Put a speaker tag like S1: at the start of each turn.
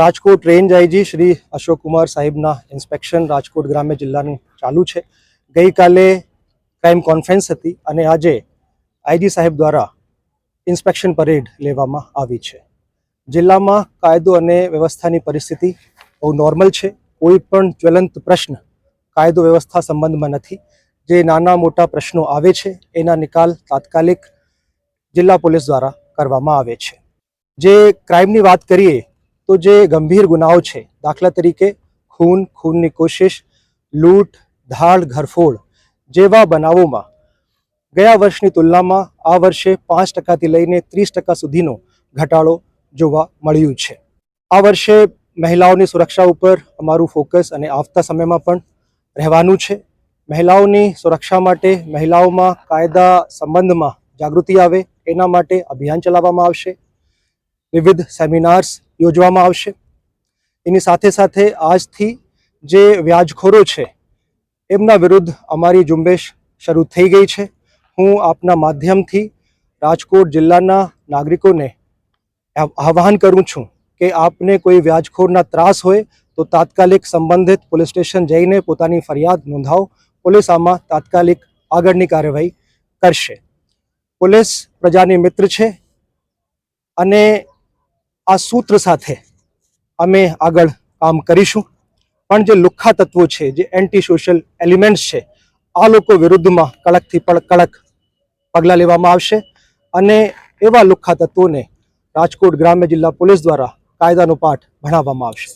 S1: Rajkot range IG Shri Ashok Kumar સાહેબના inspection Rajkot ગ્રામ્ય જિલ્લાનું ચાલુ છે. ગઈકાલે ક્રાઇમ કોન્ફરન્સ હતી અને આજે આઈજી સાહેબ દ્વારા ઇન્સ્પેક્શન પરેડ લેવામાં આવી છે. જિલ્લામાં કાયદો અને વ્યવસ્થાની પરિસ્થિતિ બહુ નોર્મલ છે. કોઈ પણ જ્વલંત પ્રશ્ન કાયદો વ્યવસ્થા સંબંધમાં નથી. જે નાના મોટા પ્રશ્નો આવે છે, એના નિકાલ તાત્કાલિક જિલ્લા પોલીસ દ્વારા કરવામાં આવે છે. જે ક્રાઇમની વાત કરીએ તો જે ગંભીર ગુનાઓ છે, દાખલા તરીકે ખૂન, ખૂનની કોશિશ, લૂંટ ધાડ ઘરફોડ જેવા બનાવોમાં ગયા વર્ષની તુલનામાં આ વર્ષે પાંચ ટકાથી લઈને ત્રીસ ટકા સુધીનો ઘટાડો જોવા મળ્યું છે. આ વર્ષે મહિલાઓની સુરક્ષા ઉપર અમારું ફોકસ અને આવતા સમયમાં પણ રહેવાનું છે. મહિલાઓની સુરક્ષા માટે મહિલાઓમાં કાયદા સંબંધમાં જાગૃતિ આવે, એના માટે અભિયાન ચલાવવામાં આવશે. વિવિધ સેમિનાર્સ યોજવામાં આવશે. એની સાથે સાથે આજથી જે વ્યાજખોરો છે, એમના વિરુદ્ધ અમારી ઝુંબેશ શરૂ થઈ ગઈ છે. હું આપના માધ્યમથી રાજકોટ જિલ્લાના નાગરિકોને આહવાન કરું છું કે આપને કોઈ વ્યાજખોરના ત્રાસ હોય તો તાત્કાલિક સંબંધિત પોલીસ સ્ટેશન જઈને પોતાની ફરિયાદ નોંધાવો. પોલીસ આમાં તાત્કાલિક આગળની કાર્યવાહી કરશે. પોલીસ પ્રજાની મિત્ર છે અને આ સૂત્ર સાથે અમે આગળ કામ કરીશું. પણ જે લુખ્ખા તત્વો છે, જે એન્ટી સોશિયલ એલિમેન્ટ્સ છે, આ લોકો વિરુદ્ધમાં કડકથી પણ કડક પગલાં લેવામાં આવશે. અને એવા લુખ્ખા તત્વોને રાજકોટ ગ્રામ્ય જિલ્લા પોલીસ દ્વારા કાયદાનો પાઠ ભણાવવામાં આવશે.